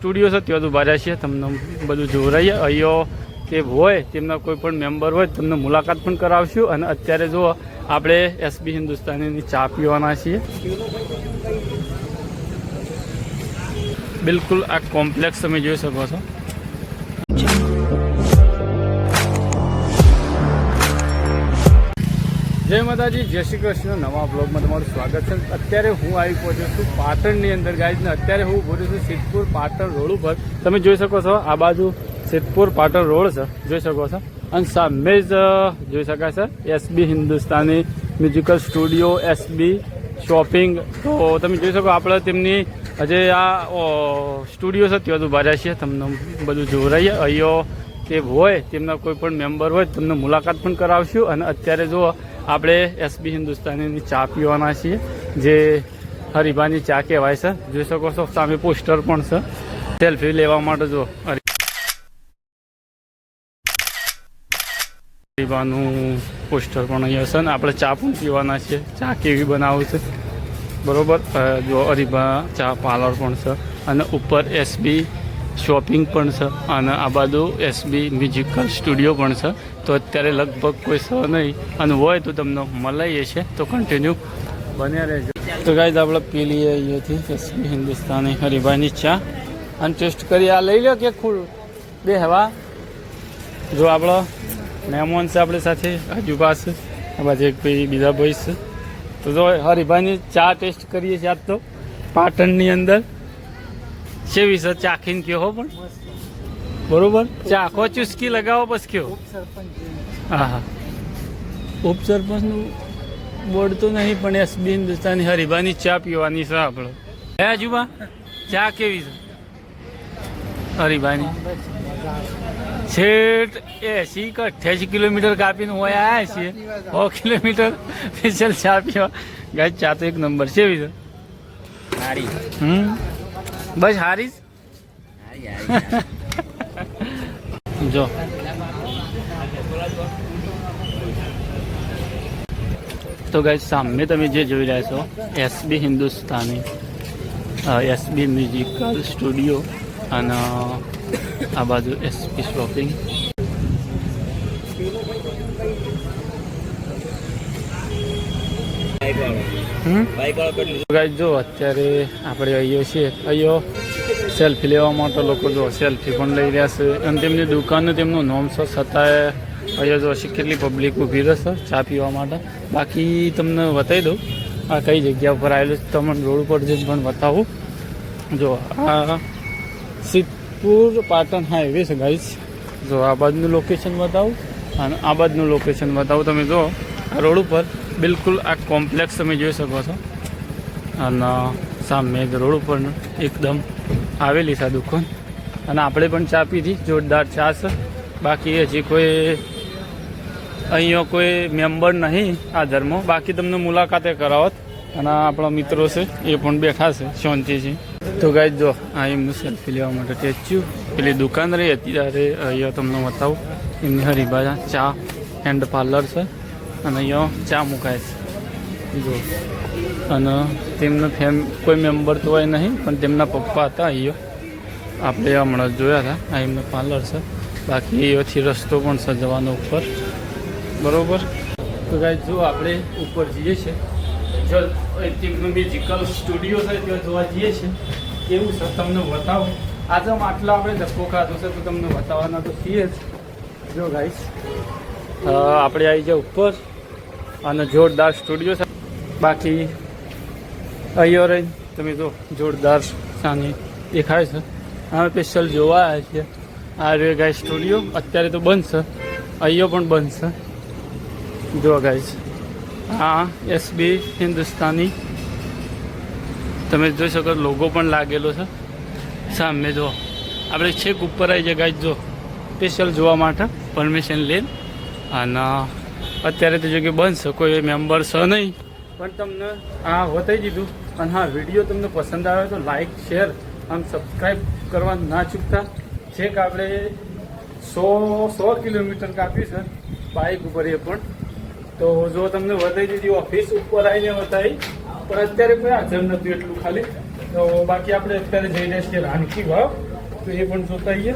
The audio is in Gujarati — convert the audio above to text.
સ્ટુડિયો છે, ત્યાં ઊભા રહ્યા છે તમને બધું જોવરાઈએ. અહીંયો તે હોય, તેમના કોઈ પણ મેમ્બર હોય, તમને મુલાકાત પણ કરાવશું. અને અત્યારે જો આપણે એસબી હિન્દુસ્તાનીની ચા પીવાના છીએ. બિલકુલ આ કોમ્પ્લેક્સ તમે જોઈ શકો છો. જય માતાજી, જય શ્રી કૃષ્ણ. નવા બ્લોગમાં તમારું સ્વાગત છે. અત્યારે હું આવી પહોંચ્યો છું પાટણની અંદર ગાઈઝ ને અત્યારે હું ઊભો છું સિદ્ધપુર પાટણ રોડ ઉપર. તમે જોઈ શકો છો, આ બાજુ સિદ્ધપુર પાટણ રોડ છે. જોઈ શકો છો. અને સામે જ જોઈ શકાય છે SB Hindustani musical studio SB shopping તો તમે જોઈ શકો, આપણે તેમની આજે આ સ્ટુડિયો છે, ત્યાં બધું ઊભા રહ્યા છીએ. તમને બધું જોવરાઈએ. અહીંયો તે હોય, તેમના કોઈ પણ મેમ્બર હોય, તમને મુલાકાત પણ કરાવશું. અને અત્યારે જો આપણે એસબી હિન્દુસ્તાનીની ચા પીવાના છીએ, જે હરિભાની ચા કહેવાય છે. જોઈ શકો છો, સામે પોસ્ટર પણ છે. સેલ્ફી લેવા માટે જો હરિભાનું પોસ્ટર પણ અહીંયા છે ને, આપણે ચા પણ પીવાના છીએ. ચા કેવી બનાવું છે? બરોબર? જો હરિભા ચા પાર્લર પણ છે. અને ઉપર એસબી શોપિંગ પણ છે અને આ બાજુ એસબી મ્યુઝિકલ સ્ટુડિયો પણ છે. તો અત્યારે લગભગ કોઈ છે નહીં. અને હોય તો તમને મળાઈએ છે તો કન્ટિન્યુ બન્યા રહેજો. તો ગાય આપણે પી લઈએ અહીંયાથી એસબી હિન્દુસ્તાની હરિભાઈની ચા. અને ટેસ્ટ કરી આ લઈ લો કે ખુલ? બે હવા. જો આપણો મહેમાન છે આપણી સાથે. આજુબા છે આ બાજુ એક ભાઈ, બીજા ભાઈ છે. તો જો હરિભાઈની ચા ટેસ્ટ કરીએ છીએ આજ તો. પાટણની અંદર. કેવી છે ચાખીને કહો હો પણ? બરોબર? ચાખો ચુસ્કી લગાવો બસ કયો? હા હા ઉપસરપંચનું બોર્ડ તો નહીં પણ એસબી હિન્દુસ્તાની હરિભાની ચા પીવાની છે આપણે. હે આજુબા ચા કેવી છે? હરિભાની. છેટ એસી કે અઠ્યાસી કિલોમીટર કાપીને હોય આવ્યા છીએ. સો કિલોમીટર સ્પેશિયલ ચા પીવા. ગાય ચા તો એક નંબર છે એવી છે હમ? બસ હારી જ. તો ગાય સામે તમે જે જોઈ રહ્યા છો SB Hindustani SB musical studio અને આ બાજુ એસપી શોપિંગ વાળો જો અત્યારે આપણે અહીંયો છીએ. અહીંયો સેલ્ફી લેવા માટે લોકો જો સેલ્ફી પણ લઈ રહ્યા છે. અને તેમની દુકાનનું તેમનું નામ છે છતાંય અહીંયા જો કેટલી પબ્લિક ઊભી રહેશે ચા પીવા માટે. બાકી તમને બતાવી દઉં, આ કઈ જગ્યા ઉપર આવેલું છે. તમને રોડ ઉપર જઈને પણ બતાવું. જો આ સિદ્ધપુર પાટણ હાઈવે છે ગાઈસ જો આ બાજુનું લોકેશન બતાવું. અને આ બાજુનું લોકેશન બતાવું. તમે જો આ રોડ ઉપર બિલકુલ આ કોમ્પ્લેક્સ તમે જોઈ શકો છો. અને સામે રોડ ઉપર એકદમ આવેલી છે દુકાન. અને આપણે પણ ચા પીધી, જોરદાર ચા છે. બાકી હજી કોઈ અહીંયા કોઈ મેમ્બર નહીં આ ધર્મ. બાકી તમને મુલાકાતે કરાવત. અને આપણા મિત્રો છે, એ પણ બેઠા છે, શાંતિથી. તો ગાઈ જો, આ એમનું સેલ્ફી લેવા માટે ટેચ્યું. પેલી દુકાન રહી હતી ત્યારે અહીંયા તમને બતાવું. એમની હરિભા ચા એન્ડ પાર્લર છે. અને અહીંયા ચા મુકાય છે. જો અને તેમનો ફેમ, કોઈ મેમ્બર તો હોય નહીં, પણ તેમના પપ્પા હતા અહીંયા આપણે હમણાં જોયા હતા, આ એમનું પાર્લર છે. બાકી અહીંયાથી રસ્તો પણ છે જવાનો ઉપર. બરાબર? તો ગાય જો આપણે ઉપર જઈએ છીએ. જો તેમનું મ્યુઝિકલ સ્ટુડિયો છે, ત્યાં જોવા જઈએ છીએ. કેવું છે તમને બતાવો? આજે આટલા આપણે ધક્કો ખાધો છે, તો તમને બતાવવાના તો છીએ જ. જો ગાઈસ આપણે આવી જાય ઉપર. અને જોરદાર સ્ટુડિયો છે. બાકી અહીંયા રહી તમે જો જોરદાર સાની દેખાય છે. અમે સ્પેશિયલ જોવા આવ્યા છીએ. આ રે ગાય સ્ટુડિયો અત્યારે તો બંધ છે. અહીંયો પણ બંધ છે. જો છે હા એસબી હિન્દુસ્તાની. તમે જોઈ શકો લોગો પણ લાગેલો છે. સામે જો આપણે છેક ઉપર આવી જાય ગાઈઝ જો સ્પેશિયલ જોવા માટે પરમિશન લઈને. અને અત્યારે તો જો કે શકો કોઈ મેમ્બર છે નહીં. પણ તમને આ વધી દીધું અને હા વીડિયો તમને પસંદ આવે તો લાઈક શેર અને સબસ્ક્રાઈબ કરવા ના ચૂકતા. છેક આપણે સો સો કિલોમીટર કાપ્યું છે બાઇક ઉપર એ પણ. તો જો તમને બતાવી દીધી ઓફિસ ઉપર આવીને બતાવી, પણ અત્યારે કોઈ હાજર નતું એટલું ખાલી. તો બાકી આપણે અત્યારે જઈને છીએ રાનકી ભાવ તો એ પણ જોતા આવીએ.